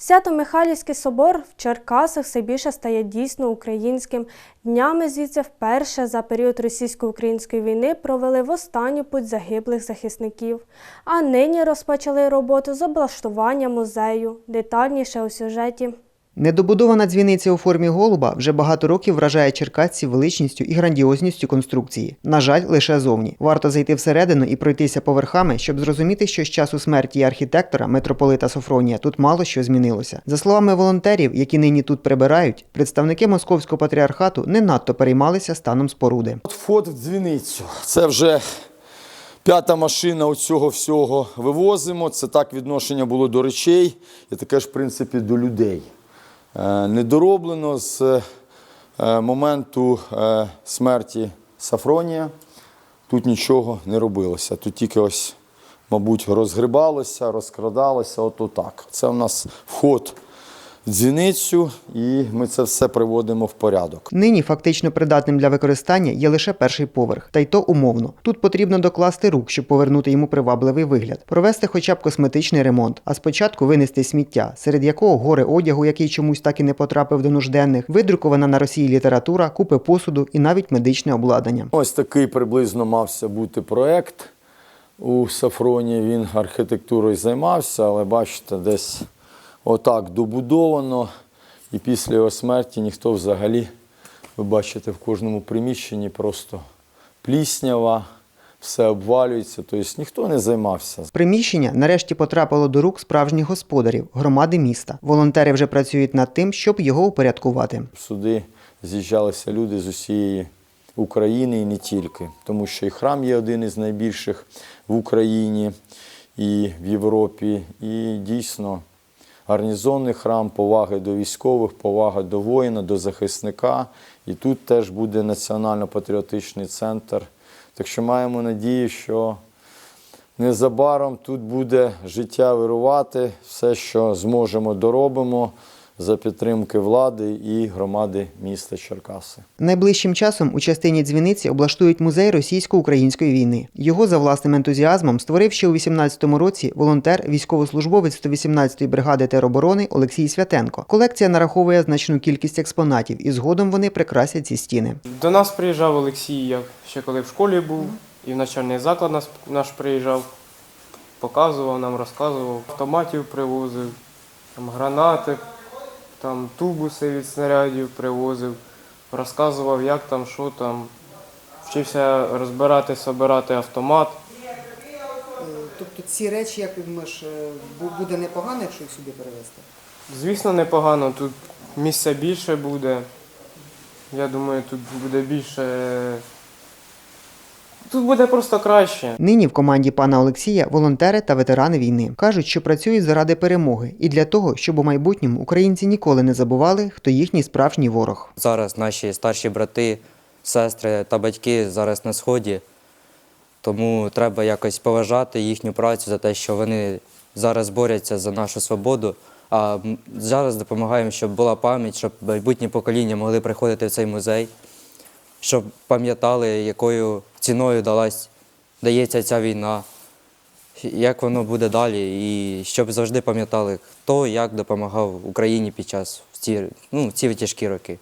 Свято-Михайлівський собор в Черкасах все більше стає дійсно українським. Днями звідси вперше за період російсько-української війни провели в останню путь загиблих захисників. А нині розпочали роботу з облаштування музею. Детальніше у сюжеті. Недобудована дзвіниця у формі голуба вже багато років вражає черкасців величністю і грандіозністю конструкції. На жаль, лише зовні. Варто зайти всередину і пройтися поверхами, щоб зрозуміти, що з часу смерті архітектора митрополита Софронія тут мало що змінилося. За словами волонтерів, які нині тут прибирають, представники московського патріархату не надто переймалися станом споруди. От Вход в дзвіницю. Це вже п'ята машина оцього всього вивозимо. Це так відношення було до речей і таке ж, в принципі, до людей. Е, Недороблено з е, моменту е, смерті Сафронія. Тут нічого не робилося. Тут тільки ось, мабуть, розгрибалося, розкрадалося. От отак. Це у нас вход дзвіницю, і ми це все приводимо в порядок. Нині фактично придатним для використання є лише перший поверх, та й то умовно. Тут потрібно докласти рук, щоб повернути йому привабливий вигляд, провести хоча б косметичний ремонт, а спочатку винести сміття, серед якого гори одягу, який чомусь так і не потрапив до нужденних, видрукована на Росії література, купи посуду і навіть медичне обладнання. Ось такий приблизно мався бути проєкт у Сафроні. Він архітектурою займався, але бачите, десь отак добудовано. І після його смерті ніхто взагалі, ви бачите, в кожному приміщенні просто пліснява, все обвалюється. Тобто ніхто не займався. Приміщення нарешті потрапило до рук справжніх господарів, громади міста. Волонтери вже працюють над тим, щоб його упорядкувати. Сюди з'їжджалися люди з усієї України і не тільки, тому що і храм є один із найбільших в Україні і в Європі. І дійсно гарнізонний храм, поваги до військових, повага до воїна, до захисника. І тут теж буде національно-патріотичний центр. Так що маємо надію, що незабаром тут буде життя вирувати, все, що зможемо, доробимо за підтримки влади і громади міста Черкаси. Найближчим часом у частині дзвіниці облаштують музей російсько-української війни. Його за власним ентузіазмом створив ще у 18-му році волонтер, військовослужбовець 118-ї бригади тероборони Олексій Святенко. Колекція нараховує значну кількість експонатів, і згодом вони прикрасять ці стіни. До нас приїжджав Олексій, я ще коли в школі був, і в навчальний заклад нас, наш приїжджав, показував нам, розказував, автоматів привозив, там, гранати, там, тубуси від снарядів привозив, розказував, як там, що там. Вчився розбирати, собирати автомат. Тобто ці речі, як думаєш, е, буде непогано, якщо їх сюди перевезти? Звісно, непогано, тут місця більше буде. Я думаю, тут буде більше. Тут буде просто краще. Нині в команді пана Олексія волонтери та ветерани війни кажуть, що працюють заради перемоги і для того, щоб у майбутньому українці ніколи не забували, хто їхній справжній ворог. Зараз наші старші брати, сестри та батьки зараз на сході, тому треба якось поважати їхню працю за те, що вони зараз борються за нашу свободу. А зараз допомагаємо, щоб була пам'ять, щоб майбутні покоління могли приходити в цей музей, щоб пам'ятали, якою ціною далась, дається ця війна, як воно буде далі, і щоб завжди пам'ятали, хто як допомагав Україні під час в ці, ну, ці тяжкі роки.